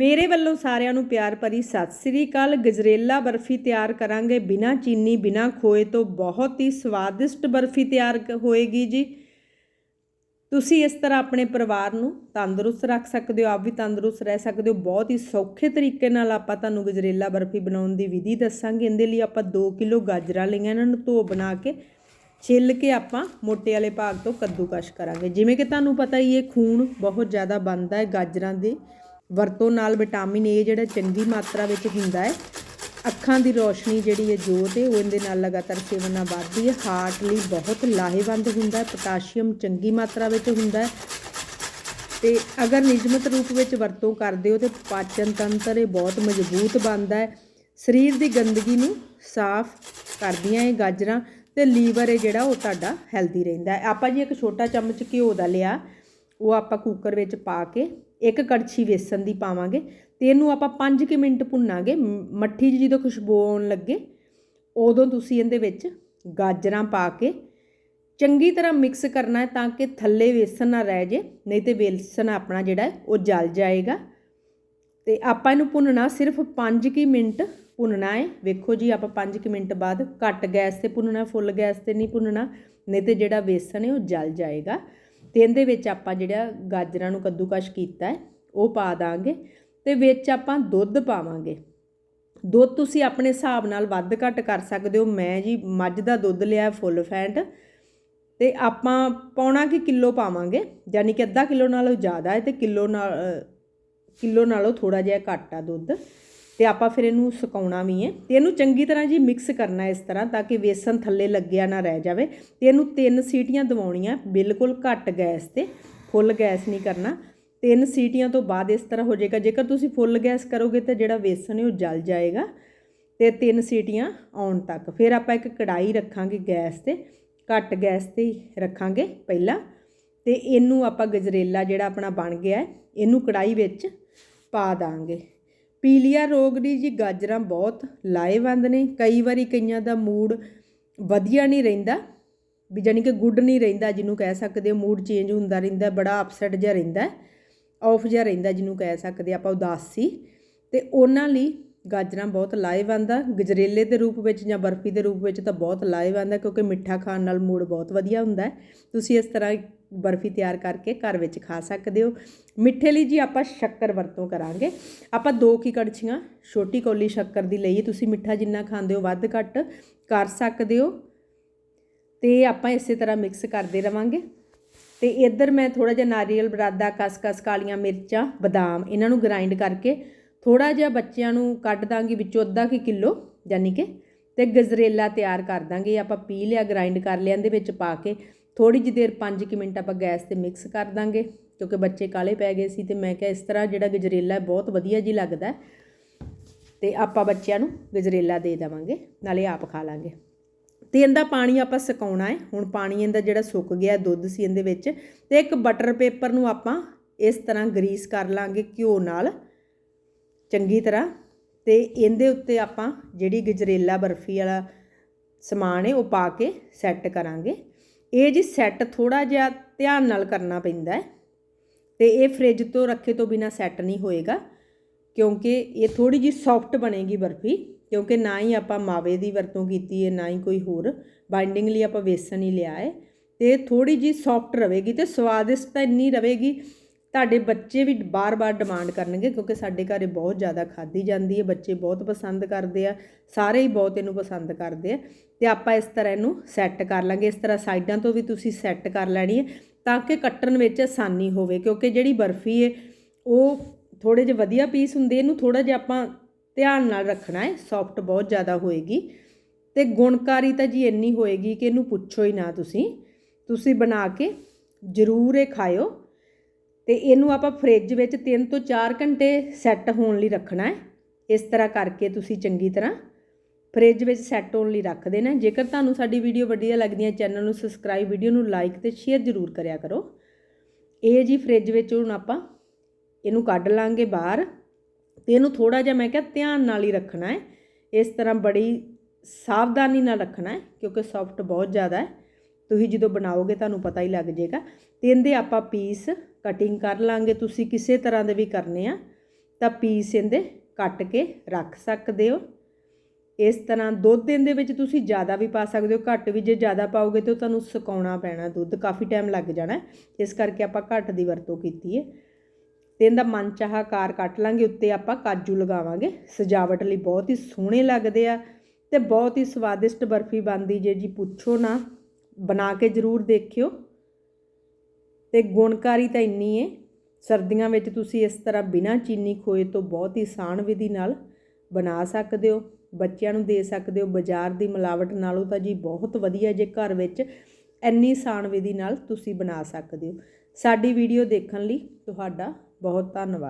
ਮੇਰੇ ਵੱਲੋਂ ਸਾਰਿਆਂ ਨੂੰ ਪਿਆਰ ਭਰੀ ਸਤਿ ਸ੍ਰੀ ਅਕਾਲ। ਗਜਰੇਲਾ ਬਰਫੀ ਤਿਆਰ ਕਰਾਂਗੇ ਬਿਨਾ ਚੀਨੀ, ਬਿਨਾ ਖੋਏ ਤੋਂ। ਬਹੁਤ ਹੀ ਸਵਾਦਿਸ਼ਟ ਬਰਫੀ ਤਿਆਰ ਹੋਏਗੀ ਜੀ। ਤੁਸੀਂ ਇਸ ਤਰ੍ਹਾਂ ਆਪਣੇ ਪਰਿਵਾਰ ਨੂੰ ਤੰਦਰੁਸਤ ਰੱਖ ਸਕਦੇ ਹੋ, ਆਪ ਵੀ ਤੰਦਰੁਸਤ ਰਹਿ ਸਕਦੇ ਹੋ। ਬਹੁਤ ਹੀ ਸੌਖੇ ਤਰੀਕੇ ਨਾਲ ਆਪਾਂ ਤੁਹਾਨੂੰ ਗਜਰੇਲਾ ਬਰਫੀ ਬਣਾਉਣ ਦੀ ਵਿਧੀ ਦੱਸਾਂਗੇ। ਇਹਦੇ ਲਈ ਆਪਾਂ 2 ਕਿਲੋ ਗਾਜਰਾਂ ਲਈਆਂ ਇਹਨਾਂ ਨੂੰ ਧੋ ਬਣਾ ਕੇ ਛਿੱਲ ਕੇ ਆਪਾਂ ਮੋਟੇ ਵਾਲੇ ਭਾਗ ਤੋਂ ਕੱਦੂਕਸ਼ ਕਰਾਂਗੇ। ਜਿਵੇਂ ਕਿ ਤੁਹਾਨੂੰ ਪਤਾ ਹੀ ਇਹ ਖੂਨ ਬਹੁਤ ਜ਼ਿਆਦਾ ਬਣਦਾ ਹੈ ਗਾਜਰਾਂ ਦੀ। ਵਰਤੋਂ ਨਾਲ ਵਿਟਾਮਿਨ ਏ ਜਿਹੜਾ ਚੰਗੀ ਮਾਤਰਾ ਵਿੱਚ ਹੁੰਦਾ ਹੈ। ਅੱਖਾਂ ਦੀ ਰੋਸ਼ਨੀ ਜਿਹੜੀ ਹੈ ਜੋਤ ਹੈ, ਉਹ ਇਹਦੇ ਨਾਲ ਲਗਾਤਾਰ ਸੇਵਨ ਨਾਲ ਵੱਧਦੀ ਹੈ। ਹਾਰਟ ਲਈ ਬਹੁਤ ਲਾਹੇਵੰਦ ਹੁੰਦਾ ਹੈ, ਪੋਟਾਸ਼ੀਅਮ ਚੰਗੀ ਮਾਤਰਾ ਵਿੱਚ ਹੁੰਦਾ ਹੈ। ਤੇ ਅਗਰ ਨਿਯਮਿਤ ਰੂਪ ਵਿੱਚ ਵਰਤੋਂ ਕਰਦੇ ਹੋ ਤੇ ਪਾਚਨ ਤੰਤਰ ਇਹ ਬਹੁਤ ਮਜ਼ਬੂਤ ਬਣਦਾ ਹੈ। ਸਰੀਰ ਦੀ ਗੰਦਗੀ ਨੂੰ ਸਾਫ਼ ਕਰਦੀਆਂ ਇਹ ਗਾਜਰਾਂ ਤੇ ਲੀਵਰ ਹੈ ਜਿਹੜਾ ਉਹ ਤੁਹਾਡਾ ਹੈਲਦੀ ਰਹਿੰਦਾ ਹੈ। ਆਪਾਂ ਜੀ ਇੱਕ ਛੋਟਾ ਚਮਚ ਘਿਓ ਦਾ ਲਿਆ। ਉਹ ਆਪਾਂ ਕੁੱਕਰ ਵਿੱਚ ਪਾ ਕੇ ਇੱਕ ਕੜਛੀ ਵੇਸਣ ਦੀ ਪਾਵਾਂਗੇ ਤੇ ਇਹਨੂੰ ਆਪਾਂ 5 ਕਿ ਮਿੰਟ ਭੁੰਨਾਂਗੇ। ਮੱਠੀ 'ਚ ਜਦੋਂ ਖੁਸ਼ਬੂ ਆਉਣ ਲੱਗੇ, ਉਦੋਂ ਤੁਸੀਂ ਇਹਦੇ ਵਿੱਚ ਗਾਜਰਾਂ ਪਾ ਕੇ ਚੰਗੀ ਤਰ੍ਹਾਂ ਮਿਕਸ ਕਰਨਾ ਹੈ ਤਾਂ ਕਿ ਥੱਲੇ ਵੇਸਣ ਨਾ ਰਹਿ ਜੇ, ਨਹੀਂ ਤੇ ਵੇਸਣ ਆਪਣਾ ਜਿਹੜਾ ਉਹ ਜਲ ਜਾਏਗਾ। ਤੇ ਆਪਾਂ ਇਹਨੂੰ ਭੁੰਨਣਾ ਸਿਰਫ 5 ਕਿ ਮਿੰਟ ਭੁੰਨਣਾ ਹੈ। ਵੇਖੋ ਜੀ, ਆਪਾਂ 5 ਕਿ ਮਿੰਟ ਬਾਅਦ ਘੱਟ ਗੈਸ ਤੇ ਭੁੰਨਣਾ, ਫੁੱਲ ਗੈਸ ਤੇ ਨਹੀਂ ਭੁੰਨਣਾ, ਨਹੀਂ ਤੇ ਜਿਹੜਾ ਵੇਸਣ ਹੈ ਉਹ ਜਲ ਜਾਏਗਾ। ਤੇ ਇਹਦੇ ਵਿੱਚ ਆਪਾਂ ਜਿਹੜਾ ਗਾਜਰਾਂ ਨੂੰ ਕੱਦੂਕਸ਼ ਕੀਤਾ ਹੈ ਉਹ ਪਾ ਦਾਂਗੇ ਤੇ ਵਿੱਚ ਆਪਾਂ ਦੁੱਧ ਪਾਵਾਂਗੇ। ਦੁੱਧ ਤੁਸੀਂ ਆਪਣੇ ਹਿਸਾਬ ਨਾਲ ਵੱਧ ਘੱਟ ਕਰ ਸਕਦੇ ਹੋ। ਮੈਂ ਜੀ ਮੱਝ ਦਾ ਦੁੱਧ ਲਿਆ ਫੁੱਲ ਫੈਂਟ ਤੇ ਆਪਾਂ ਪੌਣਾ ਕਿ ਕਿਲੋ ਪਾਵਾਂਗੇ ਯਾਨੀ ਕਿ ਅੱਧਾ ਕਿਲੋ ਨਾਲੋਂ ਜ਼ਿਆਦਾ ਹੈ ਤੇ ਕਿਲੋ ਨਾਲ ਅ, ਕਿਲੋ ਨਾਲੋਂ ਥੋੜਾ ਜਿਹਾ ਘੱਟ ਆ ਦੁੱਧ। ਤੇ ਆਪਾਂ ਫਿਰ ਇਹਨੂੰ ਸੁਕਾਉਣਾ ਵੀ ਹੈ ਤੇ ਇਹਨੂੰ ਚੰਗੀ ਤਰ੍ਹਾਂ ਜੀ ਮਿਕਸ ਕਰਨਾ ਇਸ ਤਰ੍ਹਾਂ ਤਾਂ ਕਿ ਵੇਸਣ ਥੱਲੇ ਲੱਗਿਆ ਨਾ ਰਹਿ ਜਾਵੇ ਤੇ ਇਹਨੂੰ ਤਿੰਨ ਸੀਟੀਆਂ ਦਵਾਉਣੀਆਂ ਬਿਲਕੁਲ ਘੱਟ ਗੈਸ ਤੇ ਫੁੱਲ ਗੈਸ ਨਹੀਂ ਕਰਨਾ। ਤਿੰਨ ਸੀਟੀਆਂ ਤੋਂ ਬਾਅਦ ਇਸ ਤਰ੍ਹਾਂ ਹੋ ਜਾਏਗਾ, ਜੇਕਰ ਤੁਸੀਂ ਫੁੱਲ ਗੈਸ ਕਰੋਗੇ ਤਾਂ ਜਿਹੜਾ ਵੇਸਣ ਹੈ ਉਹ ਜਲ ਜਾਏਗਾ ਤੇ ਤਿੰਨ ਸੀਟੀਆਂ ਆਉਣ ਤੱਕ। ਫਿਰ ਆਪਾਂ ਇੱਕ ਕੜਾਈ ਰੱਖਾਂਗੇ ਗੈਸ ਤੇ, ਘੱਟ ਗੈਸ ਤੇ ਹੀ ਰੱਖਾਂਗੇ ਪਹਿਲਾਂ ਤੇ ਇਹਨੂੰ ਆਪਾਂ ਗਜਰੇਲਾ ਜਿਹੜਾ ਆਪਣਾ ਬਣ ਗਿਆ ਇਹਨੂੰ ਕੜਾਈ ਵਿੱਚ ਪਾ ਦਾਂਗੇ। ਪੀਲੀਆ ਰੋਗ ਲਈ ਜੀ ਗਾਜਰਾਂ ਬਹੁਤ ਲਾਹੇਵੰਦ ਨੇ। ਕਈ ਵਾਰੀ ਕਈਆਂ ਦਾ ਮੂਡ ਵਧੀਆ ਨਹੀਂ ਰਹਿੰਦਾ, ਵੀ ਜਾਨੀ ਕਿ ਗੁੱਡ ਨਹੀਂ ਰਹਿੰਦਾ, ਜਿਹਨੂੰ ਕਹਿ ਸਕਦੇ ਮੂਡ ਚੇਂਜ ਹੁੰਦਾ ਰਹਿੰਦਾ, ਬੜਾ ਅਪਸੈਟ ਜਿਹਾ ਰਹਿੰਦਾ ਆਫ ਜਿਹਾ ਰਹਿੰਦਾ ਜਿਹਨੂੰ ਕਹਿ ਸਕਦੇ ਆਪਾਂ ਉਦਾਸ। ਸੀ ਤੇ ਉਹਨਾਂ ਲਈ ਗਾਜਰਾਂ ਬਹੁਤ ਲਾਹੇਵੰਦ ਆ। ਗਜਰੇਲੇ ਦੇ ਰੂਪ ਵਿੱਚ ਜਾਂ ਬਰਫੀ ਦੇ ਰੂਪ ਵਿੱਚ ਤਾਂ ਬਹੁਤ ਲਾਹੇਵੰਦ ਆ, ਕਿਉਂਕਿ ਮਿੱਠਾ ਖਾਣ ਨਾਲ ਮੂਡ ਬਹੁਤ ਵਧੀਆ ਹੁੰਦਾ ਤੁਸੀਂ ਇਸ ਤਰ੍ਹਾਂ ਬਰਫੀ ਤਿਆਰ ਕਰਕੇ ਘਰ ਵਿੱਚ ਖਾ ਸਕਦੇ ਹੋ। ਮਿੱਠੇ ਲਈ ਜੀ ਆਪਾਂ ਸ਼ੱਕਰ ਵਰਤੋਂ ਕਰਾਂਗੇ। ਆਪਾਂ ਦੋ ਕੀ ਕੜਛੀਆਂ, ਛੋਟੀ ਕੌਲੀ ਸ਼ੱਕਰ ਦੀ ਲਈ, ਤੁਸੀਂ ਮਿੱਠਾ ਜਿੰਨਾ ਖਾਂਦੇ ਹੋ ਵੱਧ ਘੱਟ ਕਰ ਸਕਦੇ ਹੋ। ਤੇ ਆਪਾਂ ਇਸੇ ਤਰ੍ਹਾਂ ਮਿਕਸ ਕਰਦੇ ਰਵਾਂਗੇ। ਤੇ ਇੱਧਰ ਮੈਂ ਥੋੜਾ ਜਿਹਾ ਨਾਰੀਅਲ, ਬਰਾਦਾ, ਕਸਕਸ, ਕਾਲੀਆਂ ਮਿਰਚਾਂ, ਬਦਾਮ ਇਹਨਾਂ ਨੂੰ ਗ੍ਰਾਈਂਡ ਕਰਕੇ ਥੋੜਾ ਜਿਹਾ ਬੱਚਿਆਂ ਨੂੰ ਕੱਢ ਦਾਂਗੀ ਵਿੱਚੋਂ ਅੱਧਾ ਕਿ ਕਿਲੋ, ਯਾਨੀ ਕਿ ਤੇ ਗਜਰੇਲਾ ਤਿਆਰ ਕਰ ਦਾਂਗੇ। ਆਪਾਂ ਪੀ ਲਿਆ ਗ੍ਰਾਈਂਡ ਕਰ ਲਿਆ, ਇਹਦੇ ਵਿੱਚ ਪਾ ਕੇ ਥੋੜੀ ਜਿਹੀ ਦੇਰ 5 ਕਿ ਮਿੰਟ ਆਪਾਂ ਗੈਸ ਤੇ ਮਿਕਸ ਕਰ ਦਾਂਗੇ, ਕਿਉਂਕਿ ਬੱਚੇ ਕਾਲੇ ਪੈ ਗਏ ਸੀ ਤੇ ਮੈਂ ਕਿਹਾ ਇਸ ਤਰ੍ਹਾਂ ਜਿਹੜਾ ਗਜਰੇਲਾ ਹੈ ਬਹੁਤ ਵਧੀਆ ਜੀ ਲੱਗਦਾ ਹੈ। ਤੇ ਆਪਾਂ ਬੱਚਿਆਂ ਨੂੰ ਗਜਰੇਲਾ ਦੇ ਦੇਵਾਂਗੇ, ਨਾਲੇ ਆਪ ਖਾ ਲਾਂਗੇ। ਤੇ ਇਹਦਾ ਪਾਣੀ ਆਪਾਂ ਸੁਕਾਉਣਾ ਹੈ, ਹੁਣ ਪਾਣੀ ਇਹਦਾ ਜਿਹੜਾ ਸੁੱਕ ਗਿਆ ਦੁੱਧ ਸੀ ਇਹਦੇ ਵਿੱਚ, ਤੇ ਇੱਕ ਬਟਰ ਪੇਪਰ ਨੂੰ ਆਪਾਂ ਇਸ ਤਰ੍ਹਾਂ ਗਰੀਸ ਕਰ ਲਾਂਗੇ ਘਿਓ ਨਾਲ, ਚੰਗੀ ਤਰ੍ਹਾਂ। ਤੇ ਇਹਦੇ ਉੱਤੇ ਆਪਾਂ ਜਿਹੜੀ ਗਜਰੇਲਾ ਬਰਫੀ ਵਾਲਾ ਸਮਾਨ ਹੈ ਉਹ ਪਾ ਕੇ ਸੈੱਟ ਕਰਾਂਗੇ। ਇਹ ਜੀ ਸੈੱਟ ਥੋੜਾ ਜਿਹਾ ਧਿਆਨ ਨਾਲ ਕਰਨਾ ਪੈਂਦਾ ਹੈ ਤੇ ਇਹ ਫ੍ਰਿਜ ਤੋਂ ਰੱਖੇ ਤੋਂ ਬਿਨਾ ਸੈੱਟ ਨਹੀਂ ਹੋਏਗਾ, ਕਿਉਂਕਿ ਇਹ ਥੋੜੀ ਜੀ ਸੌਫਟ ਬਣੇਗੀ ਬਰਫੀ, ਕਿਉਂਕਿ ਨਾ ਹੀ ਆਪਾਂ ਮਾਵੇ ਦੀ ਵਰਤੋਂ ਕੀਤੀ ਹੈ, ਨਾ ਹੀ ਕੋਈ ਹੋਰ ਬਾਈਂਡਿੰਗ ਲਈ ਆਪਾਂ ਵੇਸਣ ਹੀ ਲਿਆ ਹੈ ਤੇ ਥੋੜੀ ਜੀ ਸੌਫਟ ਰਵੇਗੀ ਤੇ ਸਵਾਦਿਸ਼ਟ ਤਾਂ ਇੰਨੀ ਰਵੇਗੀ ਤੁਹਾਡੇ ਬੱਚੇ ਵੀ ਬਾਰ-ਬਾਰ ਡਿਮਾਂਡ ਕਰਨਗੇ ਕਿਉਂਕਿ ਸਾਡੇ ਘਰੇ ਬਹੁਤ ਜ਼ਿਆਦਾ ਖਾਧੀ ਜਾਂਦੀ ਹੈ, ਬੱਚੇ ਬਹੁਤ ਪਸੰਦ ਕਰਦੇ ਆ, ਸਾਰੇ ਹੀ ਬਹੁਤ ਇਹਨੂੰ ਪਸੰਦ ਕਰਦੇ ਆ ਤੇ ਆਪਾਂ ਇਸ ਤਰ੍ਹਾਂ ਇਹਨੂੰ ਸੈੱਟ ਕਰ ਲਾਂਗੇ, ਇਸ ਤਰ੍ਹਾਂ ਸਾਈਡਾਂ ਤੋਂ ਵੀ ਤੁਸੀਂ ਸੈੱਟ ਕਰ ਲੈਣੀ ਹੈ ਤਾਂ ਕਿ ਕੱਟਣ ਵਿੱਚ ਆਸਾਨੀ ਹੋਵੇ ਕਿਉਂਕਿ ਜਿਹੜੀ ਬਰਫੀ ਹੈ, ਉਹ ਥੋੜੇ ਜਿਹੇ ਵਧੀਆ ਪੀਸ ਹੁੰਦੇ, ਇਹਨੂੰ ਥੋੜਾ ਜਿਹਾ ਆਪਾਂ ਧਿਆਨ ਨਾਲ ਰੱਖਣਾ ਹੈ ਸੌਫਟ ਬਹੁਤ ਜ਼ਿਆਦਾ ਹੋਏਗੀ ਤੇ ਗੁਣਕਾਰੀ ਤਾਂ ਜੀ ਇੰਨੀ ਹੋਏਗੀ ਕਿ ਇਹਨੂੰ ਪੁੱਛੋ ਹੀ ਨਾ ਤੁਸੀਂ ਤੁਸੀਂ ਬਣਾ ਕੇ ਜ਼ਰੂਰ ਇਹ ਖਾਇਓ। ਤੇ ਇਹਨੂੰ ਆਪਾਂ ਫ੍ਰਿਜ ਵਿੱਚ 3 ਤੋਂ 4 ਘੰਟੇ ਸੈੱਟ ਹੋਣ ਲਈ ਰੱਖਣਾ ਹੈ। ਇਸ ਤਰ੍ਹਾਂ ਕਰਕੇ ਤੁਸੀਂ ਚੰਗੀ ਤਰ੍ਹਾਂ ਫ੍ਰਿਜ ਵਿੱਚ ਸੈੱਟ ਹੋਣ ਲਈ ਰੱਖ ਦੇਣਾ ਜੇਕਰ ਤੁਹਾਨੂੰ ਸਾਡੀ ਵੀਡੀਓ ਵਧੀਆ ਲੱਗਦੀ ਹੈ ਚੈਨਲ ਨੂੰ ਸਬਸਕ੍ਰਾਈਬ ਵੀਡੀਓ ਨੂੰ ਲਾਈਕ ਤੇ ਸ਼ੇਅਰ ਜ਼ਰੂਰ ਕਰਿਆ ਕਰੋ। ਇਹ ਜੀ ਫ੍ਰਿਜ ਵਿੱਚ ਹੁਣ ਆਪਾਂ ਇਹਨੂੰ ਕੱਢ ਲਾਂਗੇ ਬਾਹਰ ਤੇ ਇਹਨੂੰ ਥੋੜਾ ਜਿਹਾ ਮੈਂ ਕਿਹਾ ਧਿਆਨ ਨਾਲ ਹੀ ਰੱਖਣਾ ਹੈ। ਇਸ ਤਰ੍ਹਾਂ ਬੜੀ ਸਾਵਧਾਨੀ ਨਾਲ ਰੱਖਣਾ ਹੈ, ਕਿਉਂਕਿ ਸੌਫਟ ਬਹੁਤ ਜ਼ਿਆਦਾ ਹੈ। ਤੁਸੀਂ ਜਦੋਂ ਬਣਾਓਗੇ ਤੁਹਾਨੂੰ ਪਤਾ ਹੀ ਲੱਗ ਜਾਏਗਾ। ਤੇ ਇਹਦੇ ਆਪਾਂ ਪੀਸ ਕਟਿੰਗ ਕਰ ਲਾਂਗੇ। ਤੁਸੀਂ ਕਿਸੇ ਤਰ੍ਹਾਂ ਦੇ ਵੀ ਕਰਨੇ ਆ, ਤਾਂ ਪੀਸ ਇਹਦੇ ਕੱਟ ਕੇ ਰੱਖ ਸਕਦੇ ਹੋ। ਇਸ ਤਰ੍ਹਾਂ ਦੁੱਧ ਇਹਦੇ ਵਿੱਚ ਤੁਸੀਂ ਜ਼ਿਆਦਾ ਵੀ ਪਾ ਸਕਦੇ ਹੋ, ਘੱਟ ਵੀ ਜੇ ਜ਼ਿਆਦਾ ਪਾਓਗੇ ਤਾਂ ਤੁਹਾਨੂੰ ਸੁਕਾਉਣਾ ਪੈਣਾ ਦੁੱਧ, ਕਾਫੀ ਟਾਈਮ ਲੱਗ ਜਾਣਾ। ਇਸ ਕਰਕੇ ਆਪਾਂ ਘੱਟ ਦੀ ਵਰਤੋਂ ਕੀਤੀ ਹੈ। ਤੇ ਇਹਦਾ ਮਨਚਾਹਾ ਆਕਾਰ ਕੱਟ ਲਾਂਗੇ, ਉੱਤੇ ਆਪਾਂ ਕਾਜੂ ਲਗਾਵਾਂਗੇ। ਸਜਾਵਟ ਲਈ ਬਹੁਤ ਹੀ ਸੋਹਣੇ ਲੱਗਦੇ ਆ ਤੇ ਬਹੁਤ ਹੀ ਸਵਾਦਿਸ਼ਟ ਬਰਫੀ ਬਣਦੀ ਜੇ ਜੀ, ਪੁੱਛੋ ਨਾ। ਬਣਾ ਕੇ ਜ਼ਰੂਰ ਦੇਖਿਓ। ਤੇ ਗੁਣਕਾਰੀ ਤਾਂ ਇੰਨੀ ਹੈ ਸਰਦੀਆਂ ਵਿੱਚ ਤੁਸੀਂ ਇਸ ਤਰ੍ਹਾਂ ਬਿਨਾਂ ਚੀਨੀ ਖੋਏ ਤੋਂ ਬਹੁਤ ਹੀ ਆਸਾਨ ਵਿਧੀ ਨਾਲ ਬਣਾ ਸਕਦੇ ਹੋ, ਬੱਚਿਆਂ ਨੂੰ ਦੇ ਸਕਦੇ ਹੋ, ਬਾਜ਼ਾਰ ਦੀ ਮਿਲਾਵਟ ਨਾਲੋਂ ਤਾਂ ਜੀ ਬਹੁਤ ਵਧੀਆ ਜੇ ਘਰ ਵਿੱਚ ਇੰਨੀ ਆਸਾਨ ਵਿਧੀ ਨਾਲ ਤੁਸੀਂ ਬਣਾ ਸਕਦੇ ਹੋ। ਸਾਡੀ ਵੀਡੀਓ ਦੇਖਣ ਲਈ ਤੁਹਾਡਾ ਬਹੁਤ ਧੰਨਵਾਦ।